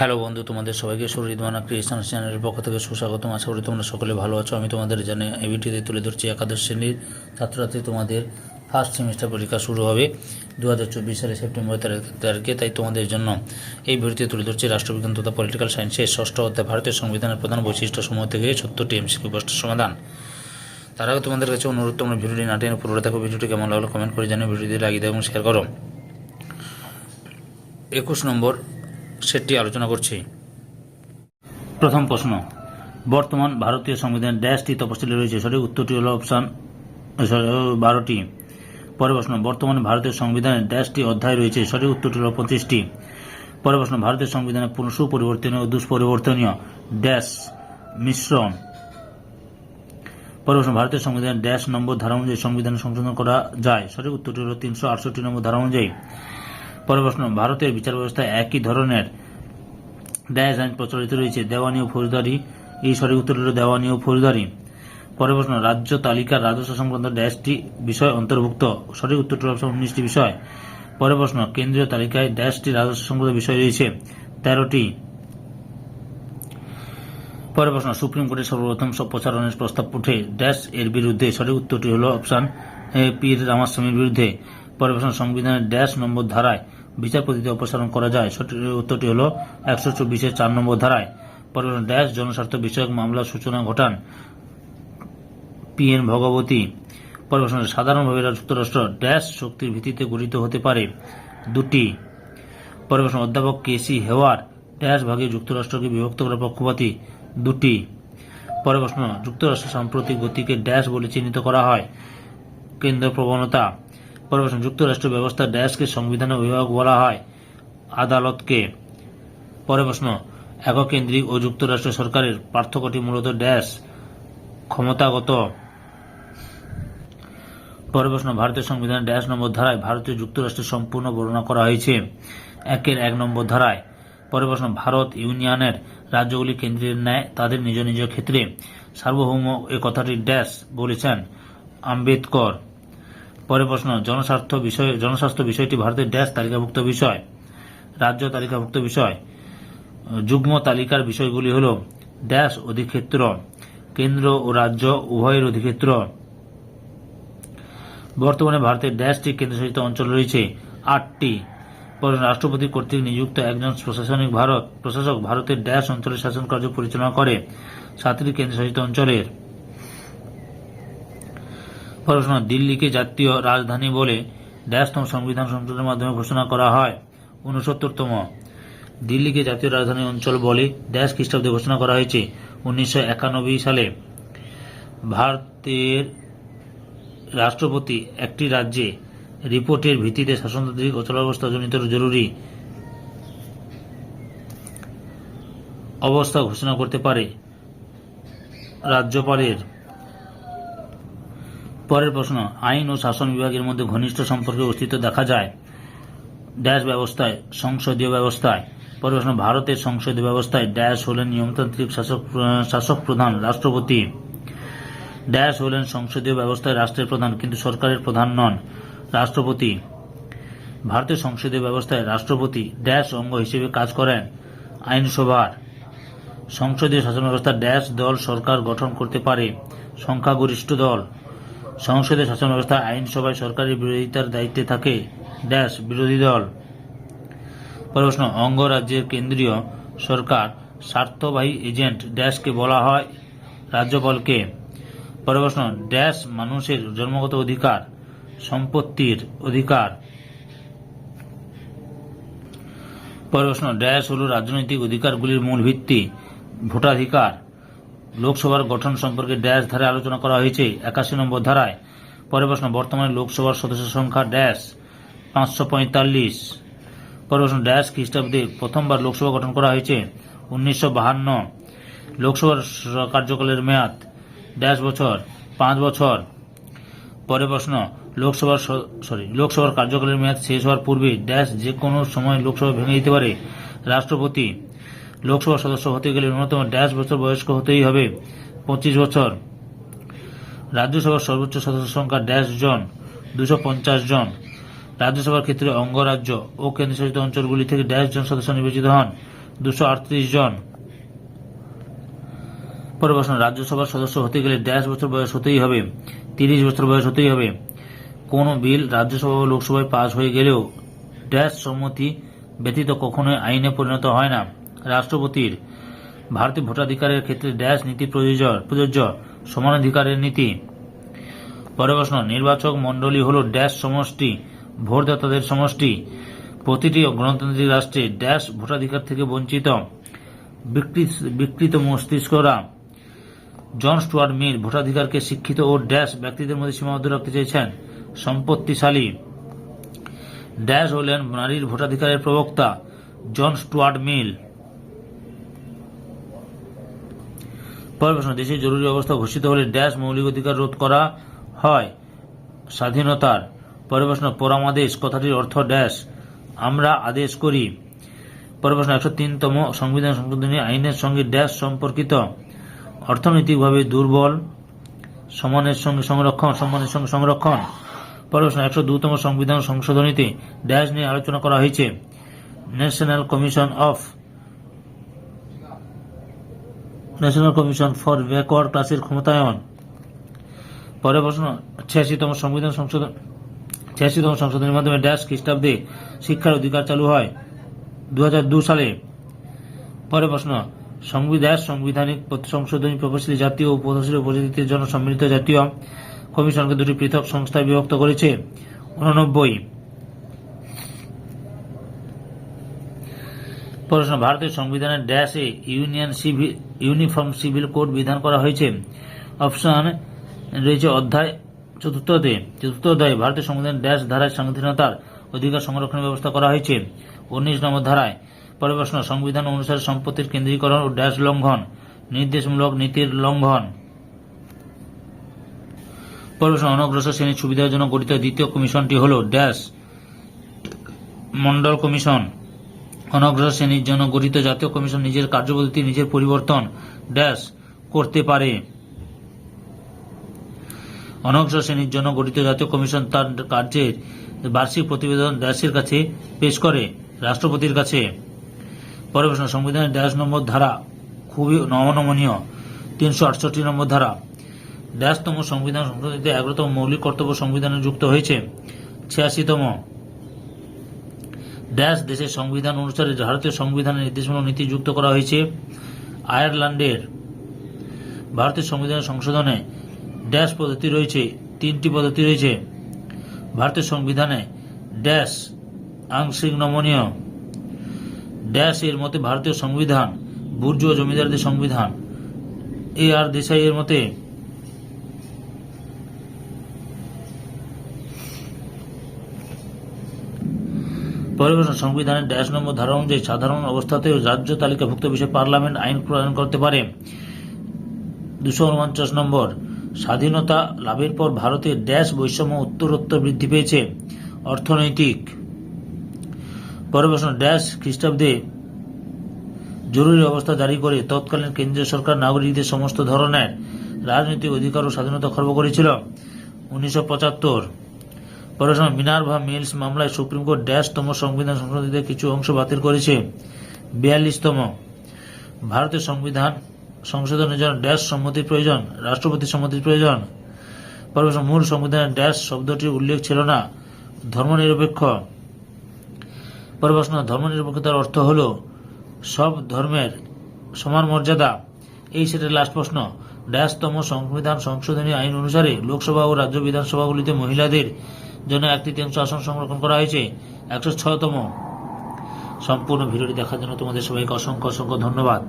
Hello বন্ধু, তোমাদের সবাইকে সুরিদমানা ক্রিয়েশন চ্যানেলের পক্ষ থেকে সুস্বাগতম। আশা করি তোমরা সকলে ভালো আছো। আমি তোমাদের জানে, এই ভিডিওতে তুলে ধরছি একাদশ শ্রেণির ছাত্রছাত্রী তোমাদের ফার্স্ট সেমিস্টার পরীক্ষা শুরু হবে দু হাজার চব্বিশ সালে সেপ্টেম্বর তারিখ- তাই তোমাদের জন্য এই ভিডিওতে তুলে ধরছি রাষ্ট্রবিজ্ঞান তথা পলিটিক্যাল সায়েন্সের ষষ্ঠ অধ্যায়, ভারতীয় সংবিধানের প্রধান বৈশিষ্ট্য সমূহ থেকে সত্তরটি এমসিকিউ প্রশ্নের সমাধান। তার আগে তোমাদের কাছে অনুরোধ, তোমরা ভিডিওটি না টেনে পুরোটা দেখো, ভিডিওটি কেমন লাগল কমেন্ট করে জানিয়ে ভিডিওটি লাগিয়ে দাও এবং শেয়ার করো। একুশ নম্বর সেটটি আলোচনা করছি। প্রথম প্রশ্ন, বর্তমান ভারতীয় সংবিধান ড্যাশটি তপশিলি রয়েছে। সঠিক উত্তরটি হল অপশান বারোটি। পরের প্রশ্ন, বর্তমানে ভারতীয় সংবিধানে ড্যাশটি অধ্যায় রয়েছে। সঠিক উত্তরটি হল পঁচিশটি। পরের প্রশ্ন, ভারতীয় সংবিধানে সুপরিবর্তনীয় ও দুষ্পরিবর্তনীয় ড্যাশ মিশ্রণ? পরের প্রশ্ন, ভারতীয় সংবিধানের ড্যাশ নম্বর ধারা অনুযায়ী সংবিধান সংশোধন করা যায়। সঠিক উত্তরটি হল তিনশো আটষট্টি নম্বর ধারা অনুযায়ী। পরের প্রশ্ন, ভারতের বিচার ব্যবস্থায় একই ধরনের? ড্যাশ আইন প্রচলিত রয়েছে। দেওয়ানি ও ফৌজদারি, এই সঠিক উত্তর হল দেওয়ানি ও ফৌজদারি। পরের প্রশ্ন, রাজ্য তালিকার রাজস্ব সংক্রান্ত ড্যাশটি বিষয় অন্তর্ভুক্ত? সঠিক উত্তরটি হল উনিশটি বিষয়। পরের প্রশ্ন, কেন্দ্রীয় তালিকায় ড্যাশটি রাজস্ব সংক্রান্ত বিষয় রয়েছে। তেরোটি। পরের প্রশ্ন, সুপ্রিম কোর্টে সর্বপ্রথম প্রচারণের প্রস্তাব উঠে ড্যাশ এর বিরুদ্ধে। সঠিক উত্তরটি হল অপশন পীর রামাস্বামীর বিরুদ্ধে। পরের প্রশ্ন, সংবিধানের ড্যাশ নম্বর ধারায় বিচারপতিতে অপসারণ করা যায়। সঠিক উত্তরটি হল একশো চব্বিশের চার নম্বর ধারায়। প্রশ্ন ড্যাশ জনস্বার্থ বিষয়ক মামলার সূচনা ঘটান পি এন ভগবতী প্রশ্ন সাধারণভাবে যুক্তরাষ্ট্র, ড্যাশ শক্তির ভিত্তিতে গঠিত হতে পারে দুটি। পরের প্রশ্ন অধ্যাপক কে সি হেওয়ার, ড্যাশ ভাগে যুক্তরাষ্ট্রকে বিভক্ত করার পক্ষপাতী দুটি। পরের প্রশ্ন যুক্তরাষ্ট্র সাম্প্রতিক গতিকে ড্যাশ বলে চিহ্নিত করা হয়। কেন্দ্র প্রবণতা পরের প্রশ্ন যুক্তরাষ্ট্র ব্যবস্থা ড্যাশকে সংবিধানের অভিভাবক বলা হয়। আদালতকে পরের প্রশ্ন একক কেন্দ্রিক ও যুক্তরাষ্ট্র সরকারের পার্থক্যটি মূলত ড্যাশ ক্ষমতাগত। পরের প্রশ্ন, ভারতের সংবিধান ড্যাশ নম্বর ধারায় ভারতীয় যুক্তরাষ্ট্রের সম্পূর্ণ বর্ণনা করা হয়েছে। একের এক নম্বর ধারায়। পরের প্রশ্ন, ভারত ইউনিয়নের রাজ্যগুলি কেন্দ্রের ন্যায় তাদের নিজ নিজ ক্ষেত্রে সার্বভৌম এ কথাটি ড্যাশ বলেছেন আম্বেদকর। পরের প্রশ্ন জনস্বার্থ বিষয়, জনস্বাস্থ্য বিষয়টি ভারতের ড্যাশ তালিকাভুক্ত বিষয়, রাজ্য তালিকাভুক্ত বিষয়। যুগ্ম তালিকার বিষয়গুলি হল, ড্যাশ অধিক্ষেত্র, কেন্দ্র ও রাজ্য উভয়ের অধিক্ষেত্র। বর্তমানে ভারতের ড্যাশটি কেন্দ্রশাসিত অঞ্চল রয়েছে আটটি। পরে রাষ্ট্রপতি কর্তৃক নিযুক্ত একজন প্রশাসনিক ভারত, প্রশাসক ভারতের ড্যাশ অঞ্চলের শাসন কার্য পরিচালনা করে। সাতটি কেন্দ্রশাসিত অঞ্চলের প্রশ্ন দিল্লিকে জাতীয় রাজধানী বলে ড্যাশতম সংবিধান সংশোধনের মাধ্যমে ঘোষণা করা হয়। উনসত্তরতম দিল্লিকে জাতীয় রাজধানী অঞ্চল বলে ড্যাশ খ্রিস্টাব্দে ঘোষণা করা হয়েছে উনিশশো একানব্বই সালে। ভারতের রাষ্ট্রপতি একটি রাজ্যে রিপোর্টের ভিত্তিতে শাসনতান্ত্রিক অচলাবস্থা জনিত জরুরি অবস্থা ঘোষণা করতে পারে। রাজ্যপালের পরের প্রশ্ন, আইন ও শাসন বিভাগের মধ্যে ঘনিষ্ঠ সম্পর্কের অস্তিত্ব দেখা যায়? ড্যাশ ব্যবস্থায়, সংসদীয় ব্যবস্থায়। পরের প্রশ্ন, ভারতের সংসদীয় ব্যবস্থায় ড্যাশ হলেন নিয়মতান্ত্রিক শাসক শাসক প্রধান, রাষ্ট্রপতি। ড্যাশ হলেন সংসদীয় ব্যবস্থায় রাষ্ট্রের প্রধান, কিন্তু সরকারের প্রধান নন, রাষ্ট্রপতি। ভারতের সংসদীয় ব্যবস্থায় রাষ্ট্রপতি, ড্যাশ অঙ্গ হিসেবে কাজ করেন আইনসভার। সংসদীয় শাসন ব্যবস্থা ড্যাশ দল সরকার গঠন করতে পারে, সংখ্যাগরিষ্ঠ দল। সংসদীয় শাসন ব্যবস্থা আইনসভায় সরকারের বিরোধিতার দায়িত্বে থাকে ড্যাশ বিরোধী দল। প্রশ্ন, অঙ্গরাজ্যের কেন্দ্রীয় সরকার স্বার্থবাহী এজেন্ট ড্যাশকে বলা হয়, রাজ্যপালকে। প্রশ্ন, ড্যাশ মানুষের জন্মগত অধিকার, সম্পত্তির অধিকার। প্রশ্ন, ড্যাশ হল রাজনৈতিক অধিকারগুলির মূল ভিত্তি, ভোটাধিকার। লোকসভার গঠন সম্পর্কে ড্যাশ ধারে আলোচনা করা হয়েছে একাশি নম্বর ধারায়। পরের প্রশ্ন, বর্তমানে লোকসভার সদস্য সংখ্যা ড্যাশ পাঁচশো পঁয়তাল্লিশ। পরের প্রশ্ন, ড্যাশ খ্রিস্টাব্দে প্রথমবার লোকসভা গঠন করা হয়েছে উনিশশো বাহান্ন। লোকসভার কার্যকালের মেয়াদ ড্যাশ বছর, পাঁচ বছর। পরের প্রশ্ন, লোকসভার সরি, লোকসভার কার্যকালের মেয়াদ শেষ হওয়ার পূর্বে ড্যাশ যে কোনো সময় লোকসভা ভেঙে দিতে পারে রাষ্ট্রপতি। লোকসভার সদস্য হতে গেলে ন্যূনতম ড্যাশ বছর বয়স্ক হতেই হবে, পঁচিশ বছর। রাজ্যসভার সর্বোচ্চ সদস্য সংখ্যা ড্যাশ জন, দুশো পঞ্চাশ জন। রাজ্যসভার ক্ষেত্রে অঙ্গরাজ্য ও কেন্দ্রশাসিত অঞ্চলগুলি থেকে ড্যাশ জন সদস্য নির্বাচিত হন, দুশো আটত্রিশ জন। পরের প্রশ্ন, রাজ্যসভার সদস্য হতে গেলে ড্যাশ বছর বয়স হতেই হবে, তিরিশ বছর বয়স হতেই হবে। কোন বিল রাজ্যসভা ও লোকসভায় পাশ হয়ে গেলেও ড্যাশ সম্মতি ব্যতীত কখনোই আইনে পরিণত হয় না। রাষ্ট্রপতির। ভারতীয় ভোটাধিকারের ক্ষেত্রে ড্যাশ নীতি প্রযোজ্য প্রযোজ্য সমানাধিকারের নীতি। পরের প্রশ্ন, নির্বাচক মণ্ডলী হল ড্যাশ সমষ্টি, ভোটদাতাদের সমষ্টি। প্রতিটি গণতান্ত্রিক রাষ্ট্রে ড্যাশ ভোটাধিকার থেকে বঞ্চিত। বিকৃত- বিকৃত মস্তিষ্করা। জন স্টুয়ার্ট মিল ভোটাধিকারকে শিক্ষিত ও ড্যাশ ব্যক্তিদের মধ্যে সীমাবদ্ধ রাখতে চেয়েছেন। সম্পত্তিশালী। ড্যাশ হলেন নারীর ভোটাধিকারের প্রবক্তা জন স্টুয়ার্ট মিল। পরের প্রশ্ন দেশে জরুরি অবস্থা ঘোষিত হলে ড্যাশ মৌলিক অধিকার রোধ করা হয়। স্বাধীনতার পরের প্রশ্ন পরামাদেশ, কথাটির অর্থ ড্যাশ আমরা আদেশ করি। পরের প্রশ্ন একশো তিনতম সংবিধান সংশোধনী আইনের সঙ্গে ড্যাশ সম্পর্কিত। অর্থনৈতিকভাবে দুর্বল, সমানের সঙ্গে সংরক্ষণ, সম্মানের সঙ্গে সংরক্ষণ। পরের প্রশ্ন একশো দুতম সংবিধান সংশোধনীতে ড্যাশ নিয়ে আলোচনা করা হয়েছে। National commission of national commission for backward ক্লাসের ক্ষমতায়ন। পরের প্রশ্ন, ছিয়াশিতম সংবিধান সংশোধন ছিয়াশিতম সংশোধনের মাধ্যমে ড্যাশ খ্রিস্টাব্দে শিক্ষার অধিকার চালু হয় দু সালে। পরের প্রশ্ন সংবিধান সাংবিধানিক সংশোধনী প্রকৌশলী জাতীয় ও প্রকৌশলী জন্য সম্মিলিত জাতীয় কমিশনকে দুটি পৃথক সংস্থায় বিভক্ত করেছে। উননব্বই প্রশ্ন ভারতীয় সংবিধানের ড্যাশে union civil uniform civil code বিধান করা হয়েছে। অপশন রয়েছে অধ্যায় চতুর্থতে। চতুর্থ অধ্যায়ে ভারতের সংবিধান ড্যাশ ধারায় স্বাধীনতার অধিকার সংরক্ষণের ব্যবস্থা করা হয়েছে। উনিশ নম্বর ধারায়, পরের প্রশ্ন, সংবিধান অনুসারে সম্পত্তির কেন্দ্রীকরণ ও ড্যাশ লঙ্ঘন, নির্দেশমূলক নীতির লঙ্ঘন। পরের প্রশ্ন, অনগ্রসর শ্রেণির সুবিধার জন্য গঠিত দ্বিতীয় কমিশনটি হল ড্যাশ মন্ডল কমিশন। অনগ্রসর শ্রেণির জন্য গঠিত জাতীয় কমিশন নিজের কার্যপদ্ধতি, নিজের পরিবর্তন, ড্যাশ, করতে পারে। অনগ্রসর শ্রেণির জন্য গঠিত জাতীয় কমিশন তার কার্যের বার্ষিক প্রতিবেদন ড্যাশের কাছে পেশ করে, রাষ্ট্রপতির কাছে। পরের প্রশ্ন, সংবিধানের ড্যাশ নম্বর ধারা খুবই নমনমনীয় তিনশো আটষট্টি নম্বর ধারা। ড্যাশতম সংবিধান সংশোধিত এগারোতম মৌলিক কর্তব্য সংবিধানে যুক্ত হয়েছে। ছিয়াশিতম ড্যাশ দেশের সংবিধান অনুসারে ভারতীয় সংবিধানের নির্দেশমূলক নীতি যুক্ত করা হয়েছে। আয়ারল্যান্ডের ভারতের সংবিধান সংশোধনে ড্যাশ পদ্ধতি রয়েছে, তিনটি পদ্ধতি রয়েছে। ভারতের সংবিধানে ড্যাশ আংশিক নমনীয়। ড্যাশ এর মতে ভারতীয় সংবিধান বুর্জ জমিদারদের সংবিধান। এ আর দেশাই এর মতে পরিবেশন সংবিধানের ড্যাশ নম্বর ধারা অনুযায়ী সাধারণ অবস্থাতেও রাজ্য তালিকাভুক্ত বিষয়ে পার্লামেন্ট আইন প্রণয়ন করতে পারে। দুশো উনপঞ্চাশ নম্বর, স্বাধীনতা লাভের পর ভারতের ড্যাশ বৈষম্য উত্তরোত্তর বৃদ্ধি পেয়েছে। অর্থনৈতিক পরিবেশন ড্যাশ খ্রিস্টাব্দে জরুরি অবস্থা জারি করে তৎকালীন কেন্দ্রীয় সরকার নাগরিকদের সমস্ত ধরনের রাজনৈতিক অধিকার ও স্বাধীনতা খর্ব করেছিল। উনিশশো পঁচাত্তর পড়াশোনা মিনারভা মিলস মামলায় সুপ্রিম কোর্ট ড্যাশতম সংবিধান সংশোধিত কিছু অংশ বাতিল করেছে। বিয়াল্লিশতম। ভারতের সংবিধান সংশোধনের জন্য ড্যাশ সম্মতির প্রয়োজন, রাষ্ট্রপতি সম্মতির প্রয়োজন। পরিবেশন মূল সংবিধানের ড্যাশ শব্দটির উল্লেখ ছিল না, ধর্মনিরপেক্ষ। পরিবেশন ধর্মনিরপেক্ষতার অর্থ হল সব ধর্মের সমান মর্যাদা। এই সেটের লাস্ট প্রশ্ন। ড্যাশতম সংবিধান সংশোধনী আইন অনুসারে লোকসভা ও রাজ্য বিধানসভাগুলিতে মহিলাদের জন্য এক তৃতীয়াংশ আসন সংরক্ষণ করা হয়েছে। একশো ছয়তম। সম্পূর্ণ ভিডিওটি দেখার জন্য তোমাদের সবাইকে অসংখ্য অসংখ্য ধন্যবাদ।